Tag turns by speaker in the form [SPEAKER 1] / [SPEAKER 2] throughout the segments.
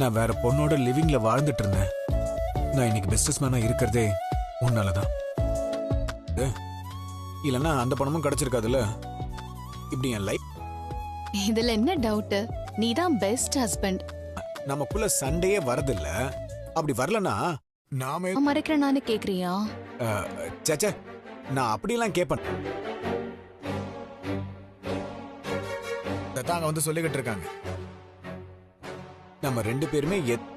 [SPEAKER 1] நான் வேற பொண்ணோட லிவிங்ல வாழ்ந்துட்டு இருந்தேன். நான் இன்னைக்கு பிசினஸ் மேனா இருக்கிறதே உன்னாலதான். இல்லைன்னா அந்த பணமும் கிடைச்சிருக்காதுல்ல? இப்படி என் லைஃப்
[SPEAKER 2] இதுல என்ன டவுட் நீ தான் பெஸ்ட் ஹஸ்பண்ட்
[SPEAKER 1] நமக்குள்ள சண்டையே வரதில்ல. அப்படி வரலனா நாம
[SPEAKER 2] மறைக்கிற நானு கேக்குறியா?
[SPEAKER 1] சேச்சே நான் அப்படியெல்லாம் கேட்பேன் தாங்க வந்து சொல்லிக்கிட்டு இருக்காங்க. நம்ம ரெண்டு பேருமே எத்-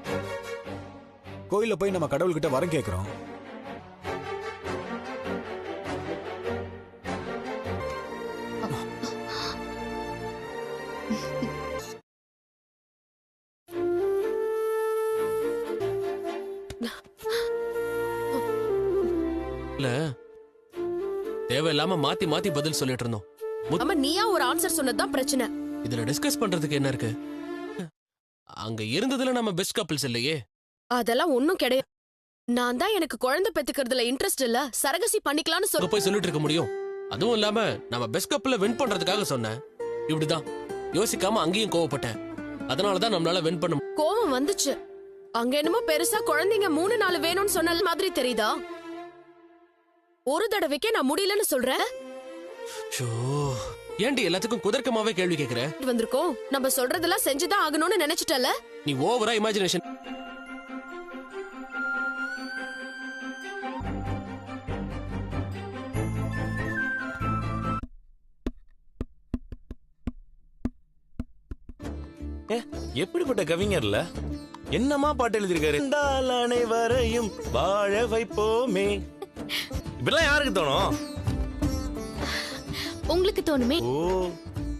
[SPEAKER 1] கோயில்ல போய் நம்ம கடவுள்கிட்ட வரம் கேக்குறோம்.
[SPEAKER 3] இல்ல தேவையில்லாம மாத்தி மாத்தி பதில் சொல்லிட்டு இருந்தோம்.
[SPEAKER 4] ஆமா நீயா ஒரு ஆன்சர் சொன்னதுதான் பிரச்சனை.
[SPEAKER 3] இதுல டிஸ்கஸ் பண்றதுக்கு என்ன இருக்கு? அங்க இருந்ததுல நம்ம பெஸ்ட் கப்பிள்ஸ் இல்லையே.
[SPEAKER 4] அதெல்லாம் ஒண்ணும் கிடையாது நான் தான் எனக்கு குழந்தை பெத்துக்கிறதுல இன்ட்ரெஸ்ட் இல்ல சரகசி பண்ணிக்கலாம்னு
[SPEAKER 3] அங்க
[SPEAKER 4] சொல்ல
[SPEAKER 3] போய் சொல்லிட்டு இருக்க முடியும். அதுவும் இல்லாம நம்ம பெஸ்ட் கப்ல வின் பண்றதுக்காக சொன்னேன். இப்படிதான். யோசிக்காம அங்கேயும் கோவப்பட்டேன். அதனாலதான் நம்மளால வின் பண்ண மு-
[SPEAKER 4] கோவம் வந்துச்சு. அங்க என்னமோ பெருசா குழந்தைங்க மூணு நாலு வேணும்னு சொன்ன மாதிரி தெரியுதா? ஒரு தடவைக்கே நான் முடியலன்னு சொல்றேன்?
[SPEAKER 3] ஷோ. ஏன்டி எல்லாத்துக்கும் குதர்க்கமாவே கேள்வி கேக்குற?
[SPEAKER 4] வந்திருக்கோம். நம்ம சொல்றதெல்லாம் செஞ்சுதான் ஆகணும்னு நினைச்சிட்டல?
[SPEAKER 3] நீ ஓவரா இமேஜினேஷன்
[SPEAKER 5] ஏ, எப்படிப்பட்ட கவிஞர்ல? என்னமா பாட்டு எழுதியிருக்காரு? "கண்டால் அனைவரையும் வாழ வைப்போமே. இப்படிலாம் யாருக்கு தோணும்?
[SPEAKER 2] உங்களுக்கு தோணுமே?
[SPEAKER 5] ஓ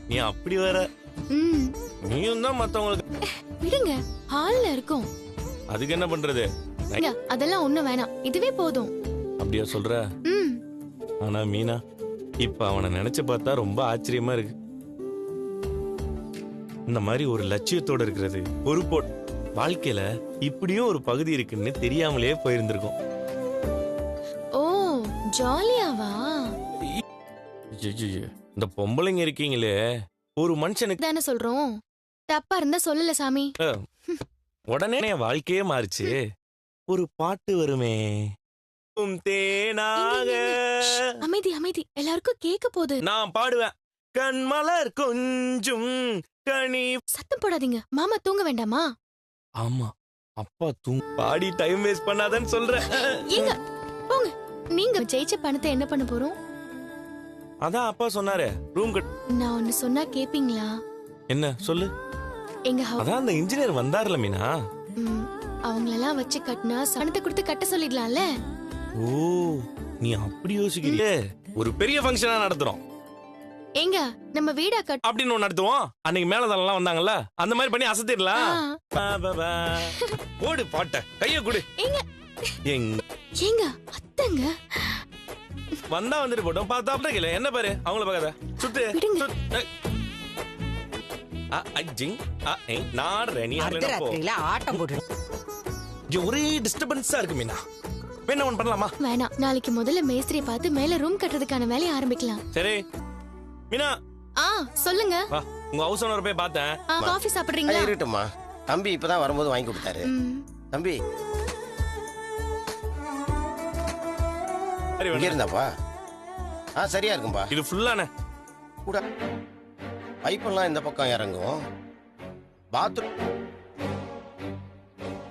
[SPEAKER 5] நீ அப்படி வர
[SPEAKER 2] ம்.
[SPEAKER 5] நீயும் தான் மத்தவங்களுக்கு.
[SPEAKER 2] விடுங்க ஹால்ல இருக்கோம்.
[SPEAKER 5] அதுக்கு என்ன பண்றது?
[SPEAKER 2] இங்க, அதெல்லாம் ஒண்ணும் வேணாம். இதுவே போதும்.
[SPEAKER 5] அப்படியா சொல்ற?
[SPEAKER 2] ம்.
[SPEAKER 5] ஆனா மீனா இப்ப அவனை நினைச்சு பார்த்தா ரொம்ப ஆச்சரியமா இருக்கு. இந்த மாதிரி ஒரு லட்சியத்தோட இருக்கிறது பொறுப்போ வாழ்க்கையில இப்படியும் ஒரு பகுதி இருக்குன்னு தெரியாமலே போயிருந்திருக்கும்.
[SPEAKER 2] ஓ ஜாலியாவா?
[SPEAKER 5] ஐயையையே, இந்த பொம்பளைங்க இருக்கீங்களே ஒரு மனுஷனுக்கு
[SPEAKER 2] தானே சொல்றோம். தப்பா இருந்தா சொல்லல சாமி.
[SPEAKER 5] உடனே என் வாழ்க்கையே மாறுச்சு. ஒரு பாட்டு வருமே. உம் தேனாக.
[SPEAKER 2] அமைதி அமைதி. எல்லாருக்கும் கேட்க போகுது.
[SPEAKER 5] நான் பாடுவேன். கண்மலர் கொஞ்சும் கனி.
[SPEAKER 2] சத்தம் போடாதீங்க. மாமா தூங்க வேண்டாமா?
[SPEAKER 5] ஆமா. அப்பா தூங் பாடி டைம் வேஸ்ட் பண்ணாதன்னு சொல்றேன்.
[SPEAKER 2] ஏங்க போங்க. நீங்க ஜெயிச்ச பணத்தை என்ன பண்ண போறோம்?
[SPEAKER 5] அதான் அப்பா சொன்னாரே ரூம் கட்
[SPEAKER 2] நான் ஒன்னு சொன்னா கேப்பீங்களா?
[SPEAKER 5] என்ன சொல்லு.
[SPEAKER 2] எங்க
[SPEAKER 5] அதான் அந்த இன்ஜினியர் வந்தார்ல மீனா.
[SPEAKER 2] ம், அவங்களெல்லாம் வச்சு கட்டினா சனத்தை கொடுத்து கட்ட சொல்லிடலாம்ல?
[SPEAKER 5] ஓ நீ அப்படி யோசிக்கிறியே ஒரு பெரிய ஃபங்க்ஷனா நடத்துறோம்.
[SPEAKER 2] ஏங்க நம்ம வீடா கட்
[SPEAKER 5] அப்படின்னு ஒண்ணு நடத்துவோம். அன்னைக்கு மேலதெல்லாம் வந்தாங்கல்ல அந்த மாதிரி பண்ணி அசத்திடலாம்.
[SPEAKER 2] ஆ,
[SPEAKER 5] பா, பா, பா. போடு பாட்ட. கைய கொடு.
[SPEAKER 2] ஏங்க
[SPEAKER 5] எங்க
[SPEAKER 2] ஏங்க அத்தங்க.
[SPEAKER 5] வந்தா வந்துட்டு போட்டோம். பார்த்தாப்ல கேளு என்ன பாரு? அவங்கள பார்க்காத. சுட்டு
[SPEAKER 2] விடுங்க.
[SPEAKER 5] சுட்டு. ஏய். ஆ, ஐ, ஜிங். ஆ, ஏய், நாடுறேன். நீ அதுல என்ன போ.
[SPEAKER 6] அர்த்தராத்திரியில ஆட்டம் போட்டு
[SPEAKER 5] இங்க ஒரே டிஸ்டர்பன்ஸா இருக்கு மீனா. என்ன ஒண்ணு பண்ணலாமா?
[SPEAKER 2] வேணாம் நாளைக்கு முதல்ல மேஸ்திரியை பார்த்து மேல ரூம் கட்டுறதுக்கான வேலையை ஆரம்பிக்கலாம்.
[SPEAKER 5] சரி. மீனா.
[SPEAKER 2] ஆ சொல்லுங்க.
[SPEAKER 5] வா. உங்க ஹவுஸ் ஓனர் போய் பார்த்தேன்.
[SPEAKER 2] ஆ, காஃபி சாப்பிடுறீங்களா?
[SPEAKER 7] இருக்கட்டும்மா தம்பி இப்பதான் வரும்போது வாங்கி கொடுத்தாரு.
[SPEAKER 2] ம்,
[SPEAKER 7] தம்பி இங்க. இருந்தாப்பா ஆ சரியா இருக்கும்பா.
[SPEAKER 5] இது ஃபுல்லானே
[SPEAKER 7] கூட பைப்பெல்லாம் இந்த பக்கம் இறங்கும். பாத்ரூம்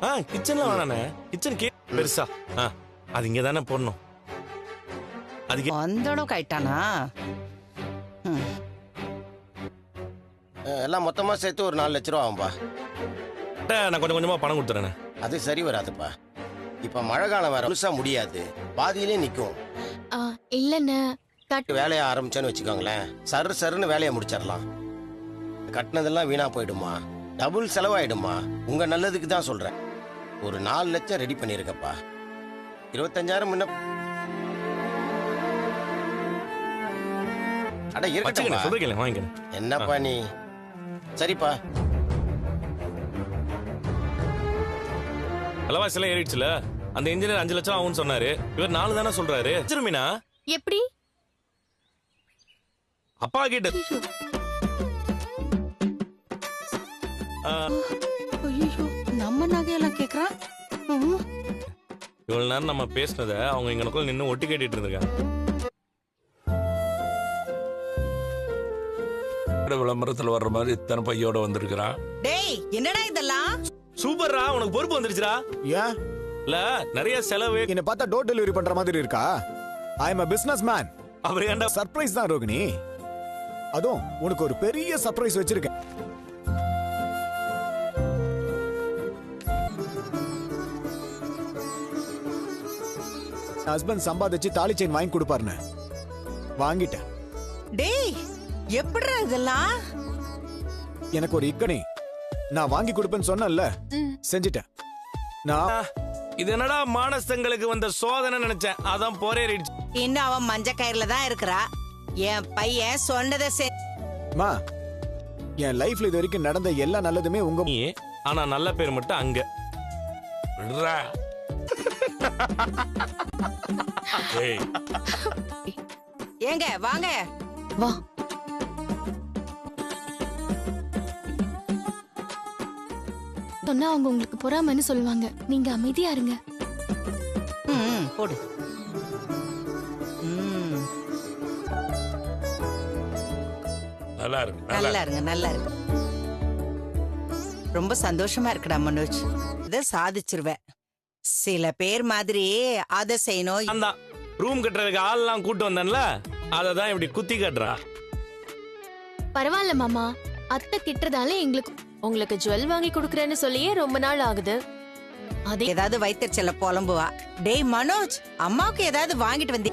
[SPEAKER 5] ஆ கிச்சன்ல வேணானே கிச்சன் கே பெருசா. ஆ அது இங்க தானே போடணும். அதுக்கு
[SPEAKER 6] வந்தடம் ஆயிட்டானா? ம்.
[SPEAKER 7] எல்லாம் மொத்தமா சேர்த்து ஒரு நாலு லட்ச ரூபா ஆகும்பா.
[SPEAKER 5] நான் கொஞ்சம் கொஞ்சமா பணம் கொடுத்துறேன்
[SPEAKER 7] அது சரி வராதுப்பா. இப்ப மழை காலம் வேற முழுசா முடியாது. பாதியிலே நிக்கும்.
[SPEAKER 2] கட்
[SPEAKER 7] வேலையை ஆரம்பிச்சேன்னு வச்சுக்கோங்களேன். சரு சருன்னு வேலையை முடிச்சிடலாம். கட்டினதெல்லாம் வீணா போயிடுமா? டபுள் செலவாயிடுமா? உங்க நல்லதுக்கு தான் சொல்றேன். ஒரு நாலு லட்சம் ரெடி பண்ணிருக்கப்பா. இருபத்தஞ்சாயிரம் முன்ன அட இருக்கட்டும் என்னப்பா நீ? சரிப்பா.
[SPEAKER 5] விலைவாசி எல்லாம் ஏறிடுச்சுல? அந்த இன்ஜினியர் அஞ்சு லட்சம் ஆகும்னு சொன்னாரு. இவர் நாலு தானே சொல்றாரு? சரி மீனா
[SPEAKER 2] எப்படி?
[SPEAKER 5] அப்பா கிட்ட
[SPEAKER 6] ஐயோ. நம்ம நகையெல்லாம் கேக்குறான்.
[SPEAKER 5] இவ்வளவு நேரம் நம்ம பேசினதை அவங்க எங்களுக்குள்ள நின்று ஒட்டு கேட்டுட்டு இருந்திருக்காங்க.
[SPEAKER 8] விளம்பரத்துல வர்ற மாதிரி இத்தனை பையோட வந்திருக்கிறான்.
[SPEAKER 6] டேய் என்னடா இதெல்லாம்?
[SPEAKER 5] சூப்பர்ரா உனக்கு பொறுப்பு வந்துருச்சுடா
[SPEAKER 1] ஏன்?
[SPEAKER 5] இல்ல நிறைய செலவு.
[SPEAKER 1] என்னை பார்த்தா டோர் டெலிவரி பண்ற மாதிரி இருக்கா? I am a business man
[SPEAKER 5] அப்புறம் ஏன்டா
[SPEAKER 1] சர்ப்ரைஸ் தான் ரோகிணி. அதுவும் உனக்கு ஒரு பெரிய சர்ப்ரைஸ் வச்சிருக்கேன். ஹஸ்பண்ட் சம்பாதிச்சு தாலி செயின் வாங்கி கொடுப்பாருன்னு. வாங்கிட்டேன்.
[SPEAKER 6] டேய் எப்படிடா இதெல்லாம்?
[SPEAKER 1] எனக்கு ஒரு இக்கணி. நான் வாங்கி கொடுப்பேன்னு சொன்னேன்ல. செஞ்சிட்டேன். நான்
[SPEAKER 5] இது என்னடா மானஸ்தங்களுக்கு வந்த சோதனை நினைச்சேன். அதான் போரேறிடுச்சு
[SPEAKER 6] இன்னும் அவன் மஞ்ச கயிறுல தான் இருக்கிறா. என் பையன் சொன்னதை செ-
[SPEAKER 1] மா என் லைஃப்ல இது வரைக்கும் நடந்த எல்லா நல்லதுமே உங்க
[SPEAKER 5] நீ ஆனா நல்ல பேர் மட்டும் அங்க.
[SPEAKER 8] விடுறா. ஏய்
[SPEAKER 6] ஏங்க வாங்க.
[SPEAKER 2] வா. சொன்னா அவங்க உங்களுக்கு பொறாமைன்னு சொல்லுவாங்க. நீங்க அமைதியா இருங்க.
[SPEAKER 6] ம், போடு. ம்,
[SPEAKER 8] நல்லா இருக்கு நல்லா
[SPEAKER 6] நல்லா இருங்க நல்லா இருங்க ரொம்ப சந்தோஷமா இருக்குடா மனோஜ். இத சாதிச்சிருவேன். சில பேர் மாதிரி அதை செய்யணும்.
[SPEAKER 5] நான் தான் ரூம் கட்டுறதுக்கு ஆள்லாம் கூட்டு வந்தேன்ல அதை தான் இப்படி குத்தி கட்டுறா.
[SPEAKER 2] பரவாயில்ல மாமா. அத்தை திட்டுறதால எங்களுக்கு
[SPEAKER 4] உங்களுக்கு ஜுவல் வாங்கி கொடுக்கறேன்னு சொல்லியே ரொம்ப நாள் ஆகுது. அதே
[SPEAKER 6] ஏதாவது வைத்தறிச்சல புலம்புவா? டேய் மனோஜ் அம்மாவுக்கு ஏதாவது வாங்கிட்டு வந்தி